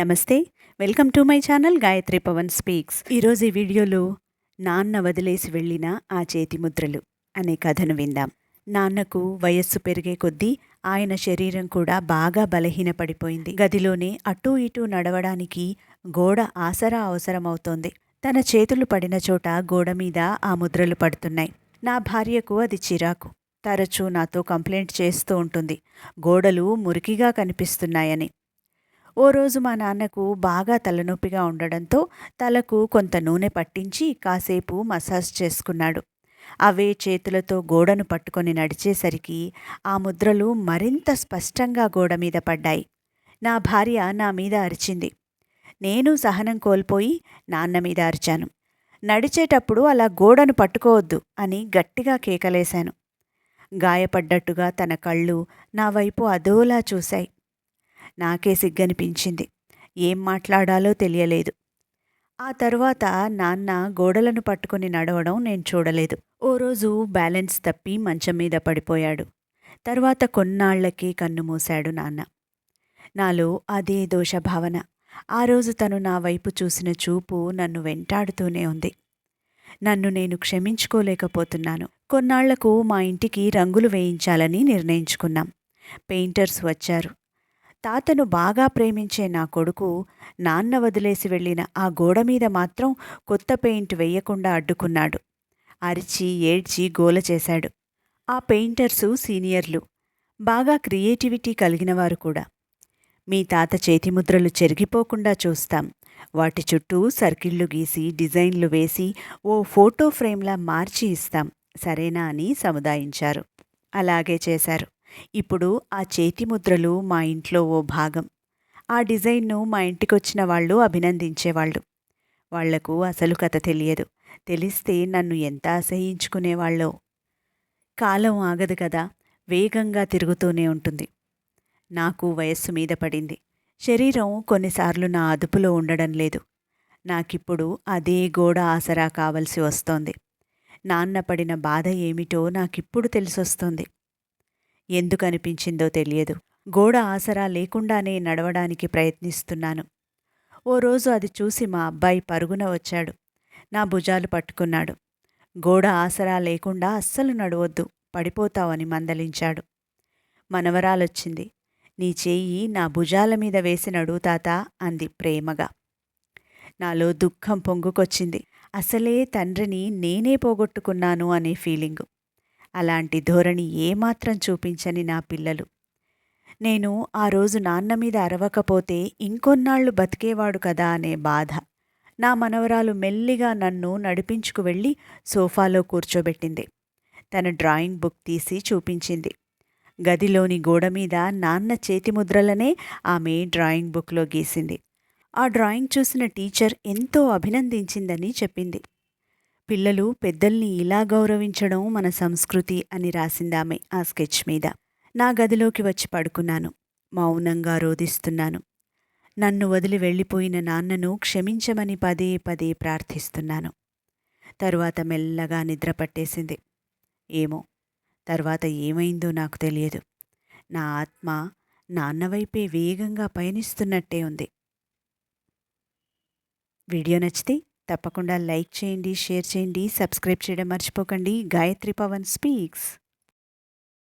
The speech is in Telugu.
నమస్తే welcome to my channel Gayatri Pavan speaks. ఈరోజు ఈ వీడియోలో నాన్న వదిలేసి వెళ్ళిన ఆ చేతి ముద్రలు అనే కథను విందాం. నాన్నకు వయస్సు పెరిగే కొద్దీ ఆయన శరీరం కూడా బాగా బలహీనపడిపోయింది. గదిలోనే అటూ ఇటూ నడవడానికి గోడ ఆసరా అవసరమవుతోంది. తన చేతులు పడిన చోట గోడ మీద ఆ ముద్రలు పడుతున్నాయి. నా భార్యకు అది చిరాకు. తరచూ నాతో కంప్లైంట్ చేస్తూ ఉంటుంది. గోడలు మురికిగా కనిపిస్తున్నాయని. ఓ రోజు మా నాన్నకు బాగా తలనొప్పిగా ఉండడంతో తలకు కొంత నూనె పట్టించి కాసేపు మసాజ్ చేసుకున్నాడు. అవే చేతులతో గోడను పట్టుకొని నడిచేసరికి ఆ ముద్రలు మరింత స్పష్టంగా గోడ మీద పడ్డాయి. నా భార్య నా మీద అరిచింది. నేను సహనం కోల్పోయి నాన్న మీద అరిచాను. నడిచేటప్పుడు అలా గోడను పట్టుకోవద్దు అని గట్టిగా కేకలేశాను. గాయపడ్డట్టుగా తన కళ్ళు నా వైపు అదోలా చూశాయి. నాకే సిగ్గనిపించింది. ఏం మాట్లాడాలో తెలియలేదు. ఆ తరువాత నాన్న గోడలను పట్టుకుని నడవడం నేను చూడలేదు. ఓ రోజు బ్యాలెన్స్ తప్పి మంచం మీద పడిపోయాడు. తర్వాత కొన్నాళ్ళకి కన్ను మూశాడు నాన్న. నాలో అదే దోషభావన. ఆ రోజు తను నా వైపు చూసిన చూపు నన్ను వెంటాడుతూనే ఉంది. నన్ను నేను క్షమించుకోలేకపోతున్నాను. కొన్నాళ్ళకు మా ఇంటికి రంగులు వేయించాలని నిర్ణయించుకున్నాం. పెయింటర్స్ వచ్చారు. తాతను బాగా ప్రేమించే నా కొడుకు నాన్న వదిలేసి వెళ్ళిన ఆ గోడ మీద మాత్రం కొత్త పెయింట్ వేయకుండా అడ్డుకున్నాడు. అరిచి ఏడ్చి గోల చేశాడు. ఆ పెయింటర్సు సీనియర్లు. బాగా క్రియేటివిటీ కలిగినవారు కూడా. మీ తాత చేతిముద్రలు చెరిగిపోకుండా చూస్తాం. వాటి చుట్టూ సర్కిళ్ళు గీసి డిజైన్లు వేసి ఓ ఫోటో ఫ్రేమ్లా మార్చి ఇస్తాం. సరేనా అని సముదాయించారు. అలాగే చేశారు. ఇప్పుడు ఆ చేతి ముద్రలు మా ఇంట్లో ఓ భాగం. ఆ డిజైన్ను మా ఇంటికొచ్చిన వాళ్ళు అభినందించేవాళ్ళు. వాళ్ళకు అసలు కథ తెలియదు. తెలిస్తే నన్ను ఎంత అసహించుకునేవాళ్ళో. కాలం ఆగదు కదా వేగంగా తిరుగుతూనే ఉంటుంది. నాకు వయస్సు మీద పడింది. శరీరం కొన్నిసార్లు నా అదుపులో ఉండడం లేదు. నాకిప్పుడు అదే గోడ ఆసరా కావలసి వస్తోంది. నాన్న పడిన బాధ ఏమిటో నాకిప్పుడు తెలిసొస్తోంది. ఎందుకనిపించిందో తెలియదు. గోడ ఆసరా లేకుండానే నడవడానికి ప్రయత్నిస్తున్నాను. ఓ రోజు అది చూసి మా అబ్బాయి పరుగున వచ్చాడు. నా భుజాలు పట్టుకున్నాడు. గోడ ఆసరా లేకుండా అస్సలు నడవద్దు పడిపోతావని మందలించాడు. మనవరాలొచ్చింది. నీ చేయి నా భుజాల మీద వేసి నడువుతాతా అంది ప్రేమగా. నాలో దుఃఖం పొంగుకొచ్చింది. అసలే తండ్రిని నేనే పోగొట్టుకున్నాను అనే ఫీలింగు. అలాంటి ధోరణి ఏమాత్రం చూపించని నా పిల్లలు. నేను ఆ రోజు నాన్న మీద అరవకపోతే ఇంకొన్నాళ్ళు బతికేవాడు కదా అనే బాధ. నా మనవరాలు మెల్లిగా నన్ను నడిపించుకు వెళ్ళి సోఫాలో కూర్చోబెట్టింది. తన డ్రాయింగ్ బుక్ తీసి చూపించింది. గదిలోని గోడ మీద నాన్న చేతి ముద్రలనే ఆమె డ్రాయింగ్ బుక్లో గీసింది. ఆ డ్రాయింగ్ చూసిన టీచర్ ఎంతో అభినందించిందని చెప్పింది. పిల్లలు పెద్దల్ని ఇలా గౌరవించడం మన సంస్కృతి అని రాసిందామె ఆ స్కెచ్ మీద. నా గదిలోకి వచ్చి పడుకున్నాను. మౌనంగా రోధిస్తున్నాను. నన్ను వదిలి వెళ్ళిపోయిన నాన్నను క్షమించమని పదే పదే ప్రార్థిస్తున్నాను. తరువాత మెల్లగా నిద్ర పట్టేసింది. ఏమో తర్వాత ఏమైందో నాకు తెలియదు. నా ఆత్మ నాన్నవైపే వేగంగా పయనిస్తున్నట్టే ఉంది. వీడియో నచ్చితే తప్పకుండా లైక్ చేయండి షేర్ చేయండి సబ్స్క్రైబ్ చేయడం మర్చిపోకండి. గాయత్రి పవన్ స్పీక్స్.